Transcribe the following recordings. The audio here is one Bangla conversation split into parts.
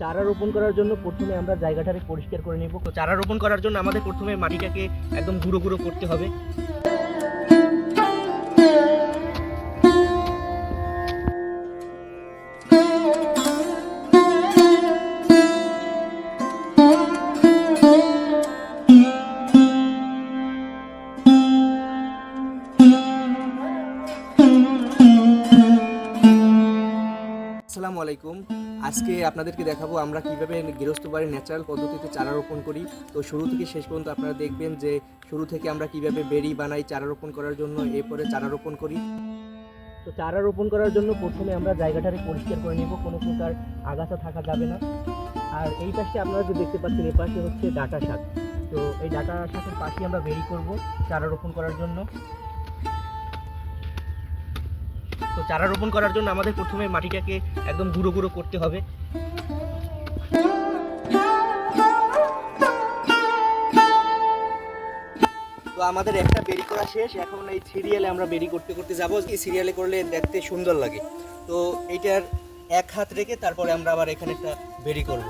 চারা রোপণ করার জন্য প্রথমে আমরা জায়গাটাকে পরিষ্কার করে নেব। তো চারা রোপণ করার জন্য আমাদের প্রথমে মাটিটাকে একদম গুঁড়ো গুঁড়ো করতে হবে। আসসালামু আলাইকুম। আজকে আপনাদেরকে দেখাবো আমরা কীভাবে গৃহস্থ বাড়ির ন্যাচারাল পদ্ধতিতে চারা রোপণ করি। তো শুরু থেকে শেষ পর্যন্ত আপনারা দেখবেন যে শুরু থেকে আমরা কীভাবে বেরি বানাই, চারা রোপণ করার জন্য, এরপরে চারা রোপণ করি। তো চারা রোপণ করার জন্য প্রথমে আমরা জায়গাটাকে পরিষ্কার করে নেব, কোনো প্রকার আগাছা থাকা যাবে না। আর এই পাশে আপনারা যে দেখতে পাচ্ছেন এই পাশে হচ্ছে ডাটা শাক। তো এই ডাটা শাকের পাশে আমরা বেরি করব চারা রোপণ করার জন্য। তো চারা রোপণ করার জন্য আমাদের প্রথমে মাটিটাকে একদম গুঁড়ো গুঁড়ো করতে হবে। তো আমাদের একটা বেরি করা শেষ, এখন এই সিরিয়ালে আমরা বেরি করতে করতে যাব। এই সিরিয়ালে করলে দেখতে সুন্দর লাগে। তো এইটার এক হাত রেখে তারপরে আমরা আবার এখানে একটা বেরি করব।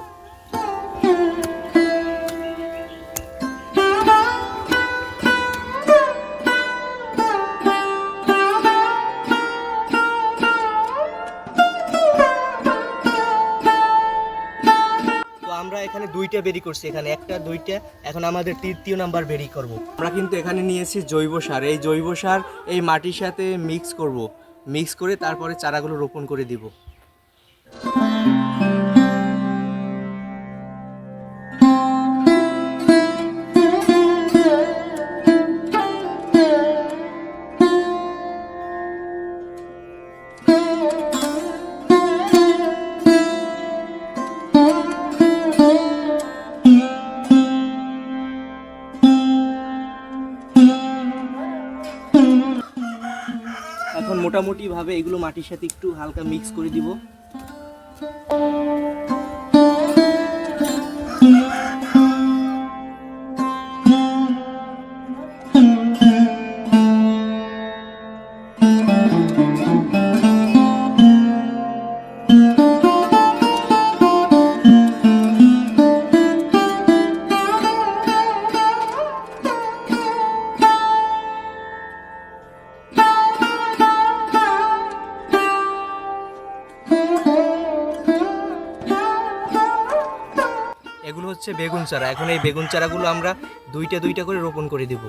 আমরা এখানে দুইটা বেরি করছি এখানে, একটা, দুইটা, এখন আমাদের তৃতীয় নাম্বার বেরি করব। আমরা কিন্তু এখানে নিয়েছি জৈব সার, এই জৈব সার এই মাটির সাথে মিক্স করব। মিক্স করে তারপরে চারাগুলো রোপণ করে দিব। এখন মোটামুটি ভাবে এগুলো মাটির সাথে একটু হালকা মিক্স করে দিব। হচ্ছে বেগুন চারা। এখন এই বেগুন চারাগুলো আমরা দুইটা দুইটা করে রোপণ করে দিব।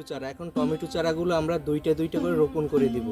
টমেটো চারা। এখন টমেটো চারাগুলো আমরা দুইটা দুইটা করে রোপণ করে দিব।